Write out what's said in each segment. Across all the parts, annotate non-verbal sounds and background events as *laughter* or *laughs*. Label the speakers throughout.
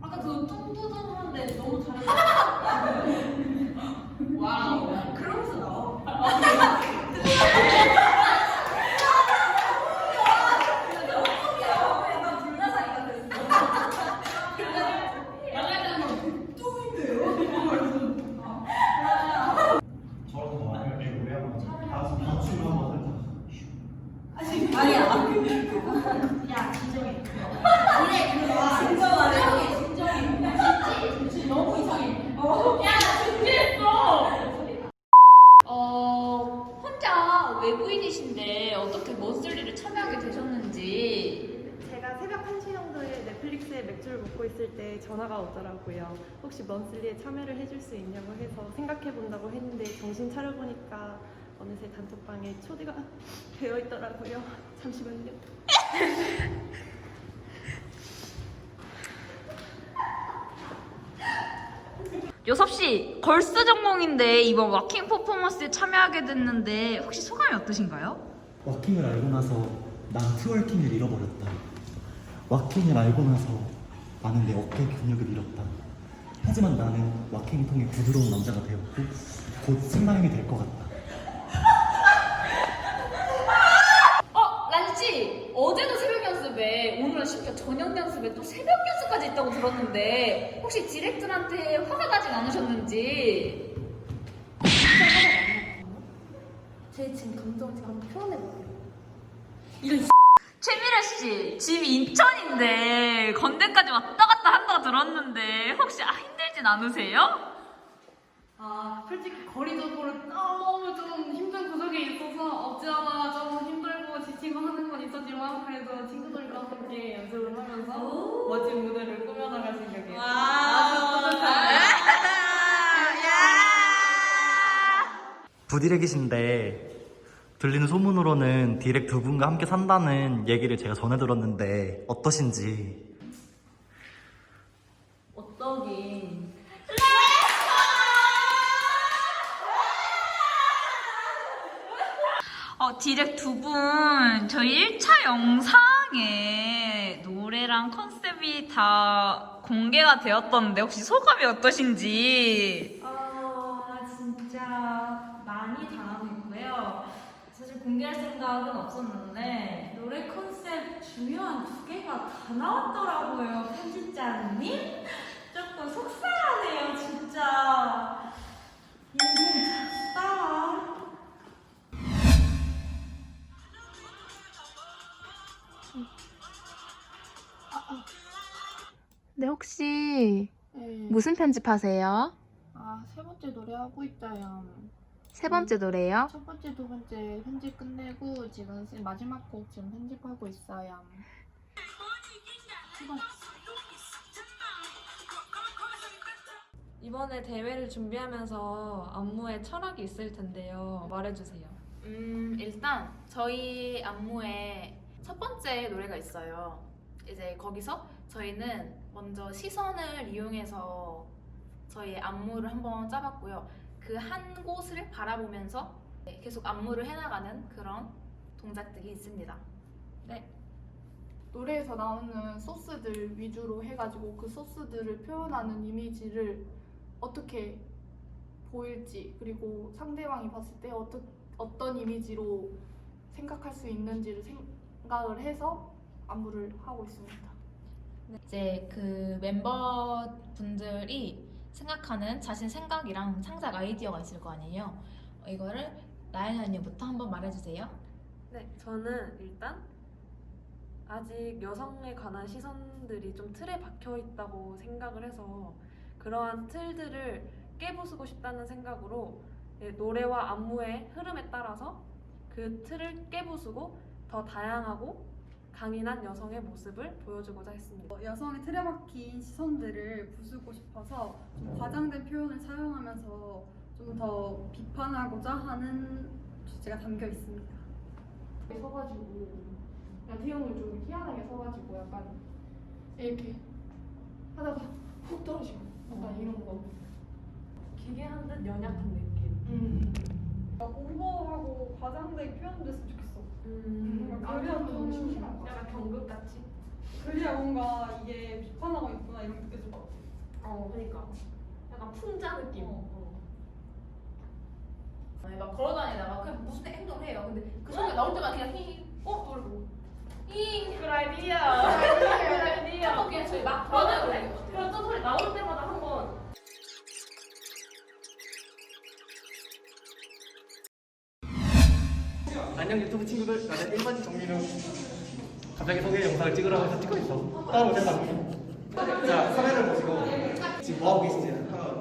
Speaker 1: 아까 그 너무 잘해. 와우. 그러면서 나와. *laughs* 약간 불나사리가 됐어. 약간
Speaker 2: 저런 거 만약에 우리 한번 다섯 맞추고 한번 살짝
Speaker 1: 아니
Speaker 3: 혼자 외부인이신데 어떻게 머슬리를 참여하게 되셨는지
Speaker 4: 제가 새벽 1시 정도에 넷플릭스에 맥주를 먹고 있을 때 전화가 오더라고요. 혹시 먼슬리에 참여를 해줄 수 있냐고 해서 생각해 본다고 했는데 정신 차려보니까 어느새 단톡방에 초대가 되어 있더라고요. 잠시만요.
Speaker 3: 요섭 씨 걸스 전공인데 이번 와킹 퍼포먼스에 참여하게 됐는데 혹시 소감이 어떠신가요?
Speaker 2: 와킹을 알고 나서 난 트월킹을 잃어버렸다 와킹을 알고 나서 나는 내 어깨 근육을 잃었다 하지만 나는 와킹을 통해 부드러운 남자가 되었고 곧 생방이 될 것 같다
Speaker 3: 어, 란씨 어제도 새벽 연습에 오늘은 심지어 저녁 연습에 또 새벽 연습까지 있다고 들었는데 혹시 디렉tor한테 화가 나진 않으셨는지
Speaker 1: 제 지금 감정 제가 한번 표현해볼게요.
Speaker 3: 최미래 씨 집이 인천인데 건대까지 왔다 갔다 한다고 들었는데 혹시 아, 힘들진 않으세요?
Speaker 5: 아, 솔직히 거리적으로 너무 좀 힘든 구석에 있어서 없지 않아 좀 힘들 고 지치고 하는 건 있었지만 그래도 친구들과 함께 연습을 하면서 멋진 무대를 꾸며나갈 생각이에요.
Speaker 2: 부디렉이신데 들리는 소문으로는 디렉 두 분과 함께 산다는 얘기를 제가 전해 들었는데 어떠신지
Speaker 3: 어떠긴 어, 디렉 두 분, 저희 1차 영상에 노래랑 컨셉이 다 공개가 되었던데, 혹시 소감이 어떠신지?
Speaker 1: 아 진짜 많이 당황했고요. 사실 공개할 생각은 없었는데 노래 컨셉 중요한 두 개가 다 나왔더라고요. 편집자님 조금 속상하네요 진짜. 인생
Speaker 6: 네, 혹시
Speaker 5: 네.
Speaker 6: 무슨 편집하세요?
Speaker 5: 아, 세 번째 노래 하고 있자요.
Speaker 6: 세 번째 노래요?
Speaker 5: 첫 번째, 두 번째 편집 끝내고 지금 마지막 곡 지금 편집하고 있어요.
Speaker 7: 이번에 대회를 준비하면서 안무에 철학이 있을 텐데요. 말해주세요.
Speaker 8: 음, 일단 저희 안무에 첫 번째 노래가 있어요. 이제 거기서 저희는 먼저 시선을 이용해서 저희 안무를 한번 짜봤고요. 그 한 곳을 바라보면서 계속 안무를 해나가는 그런 동작들이 있습니다.
Speaker 9: 노래에서 나오는 소스들 위주로 해가지고 그 소스들을 표현하는 이미지를 어떻게 보일지 그리고 상대방이 봤을 때 어떠, 어떤 이미지로 생각할 수 있는지를 생 각을 해서 안무를 하고 있습니다.
Speaker 8: 이제 그 멤버분들이 생각하는 자신 생각이랑 창작 아이디어가 있을 거 아니에요. 어, 이거를 나연 언니부터 한번 말해주세요.
Speaker 7: 네, 저는 일단 아직 여성에 관한 시선들이 좀 틀에 박혀 있다고 생각을 해서 그러한 틀들을 깨부수고 싶다는 생각으로 네, 노래와 안무의 흐름에 따라서 그 틀을 깨부수고 더 다양하고 강인한 여성의 모습을 보여주고자 했습니다.
Speaker 10: 여성의 틀에 박힌 시선들을 부수고 싶어서 좀 과장된 표현을 사용하면서 좀 더 비판하고자 하는 주제가 담겨 있습니다.
Speaker 9: 서가지고 그냥 태형을 좀 희한하게 서가지고 약간 이렇게
Speaker 5: 하다가 훅 떨어지고 약간 이런 거.
Speaker 7: 기괴한 듯 연약한 느낌.
Speaker 5: 음.
Speaker 10: 공부하고 과장되게 표현됐으면 좋겠어.
Speaker 7: 음.
Speaker 10: 뭔가 그래야 좀 심심할 것 같아.
Speaker 7: 약간 경극 같이.
Speaker 10: 그래야 뭔가 이게 비판하고 있구나 이런 게 느껴질 것 같아.
Speaker 7: 어, 그러니까. 약간 풍자 느낌.
Speaker 3: 아니, 막 걸어다니다가 그냥 무슨 행동을 해요. 근데 그 소리가 나올 때마다 그냥 히, 어? 돌고. 히, idea. 한번 그냥 저희 막 걸어다니고. 그런 또 소리 나올 때마다 한 번.
Speaker 11: 안녕 유튜브 친구들. 나는 1번 정민우. 갑자기 소개 영상을 찍으라고 해서 찍고 있어. 따라오세요 따라오세요 자 카메라를 보시고 지금 뭐하고 계신지?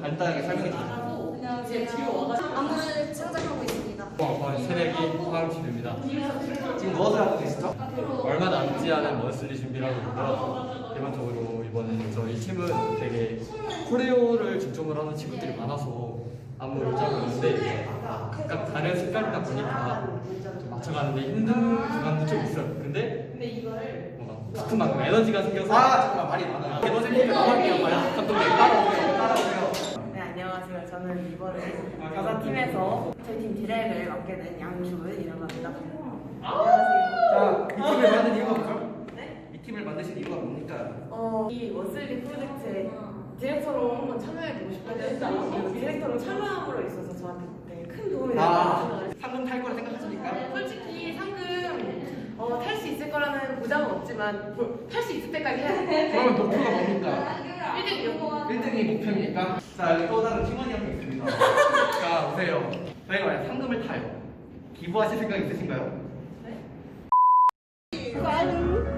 Speaker 11: 간단하게 설명해 주세요.
Speaker 1: 안무를 창작하고 있습니다.
Speaker 11: 어, 새내기 화음집입니다. 지금 무엇을 하고 계시죠? 얼마 남지 않은 먼슬리 준비를 하고 있고요 기본적으로 이번에 저희 팀은 되게 코레오를 중점으로 하는 친구들이 많아서 안무를 짜고 있는데 각각 다른 색깔이다 보니까 좀 맞춰가는데 힘든 부분도 좀 있어요 근데 뭔가 붙은 만큼 에너지가 생겨서 아 잠깐만 말이 많아요 에너지를 나갈게요 과연 감독님 따라오세요 따라오세요
Speaker 12: 네, 안녕하세요. 저는 이번에 여자팀에서 저희 팀 디렉을 맡게 된 양주은이라고 합니다.
Speaker 11: 자, 이 팀을 만든 이유가 뭐죠?
Speaker 12: 네?
Speaker 11: 이 팀을 만드신 이유가 뭡니까?
Speaker 12: 어, 이 원슬리 프로젝트에 디렉터로 한번 참여해보고 싶었는데 그리고 디렉터로 참여함으로 있어서 저한테 되게 큰 도움이 됐다고
Speaker 11: 아,
Speaker 12: 생각을
Speaker 11: 상금 탈 거라 생각하십니까?
Speaker 12: 솔직히 상금 어, 탈수 있을 거라는 보장은 없지만 탈 수 있을 때까지 해야 돼.
Speaker 11: 그러면 목표가 뭡니까?
Speaker 12: 1등이요.
Speaker 11: 1등이 목표입니까? 자, 여기 또 다른 팀원이 한 명 있습니다. 자, 오세요. 저희가 만약 상금을 타요. 기부하실 생각 있으신가요?
Speaker 3: 하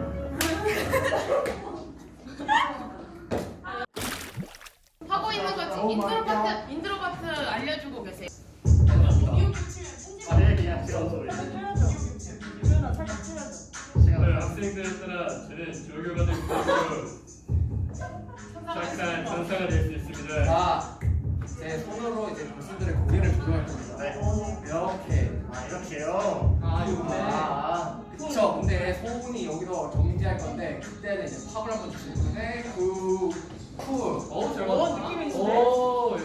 Speaker 11: 팝을 한번 주시면 돼. 구, 쿨. 어, 잘
Speaker 12: 어, 느낌 있는데?
Speaker 11: 오,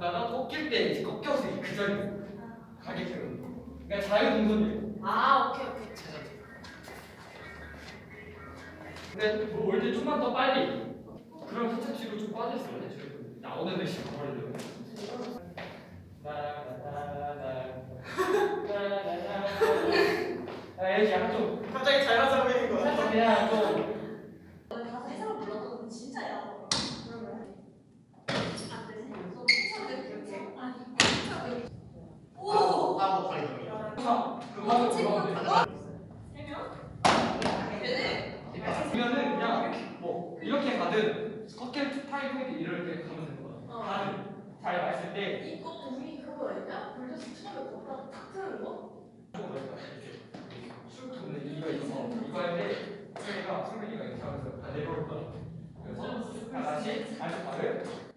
Speaker 11: 나가 꺾일 때 이제 꺾여서 그 자리에 가게 되는 거. 그러니까 자유동선이에요.
Speaker 3: 아, 오케이, 오케이.
Speaker 11: 근데 뭐 올때 좀만 더 빨리. 그럼 후착지로 좀 빠졌어요. 지금 나오는 데 시간 걸리려고. 아, 이렇게 약간 좀 갑자기 자연스러워 보이는 거. 살짝 그냥 좀
Speaker 1: 가서 해석을 몰랐던 건 진짜야. 그러면 안 되지. 오.
Speaker 11: 따고 버리는 거. 그거 그거 그러면은 그냥 뭐 이렇게 가든 꺾일 타이밍이 이렇게 가면 되는 거야. 다들 잘 봤을 때
Speaker 12: 이거 우리 그거 아니야? 불교수 처음에 걷다가 탁 트는 거?
Speaker 11: 쭉 도는 이유가 이거 할때 승리가 승리가 이렇게 하면서 다 내려올 거야. 그래서 다 다시 발톱 발을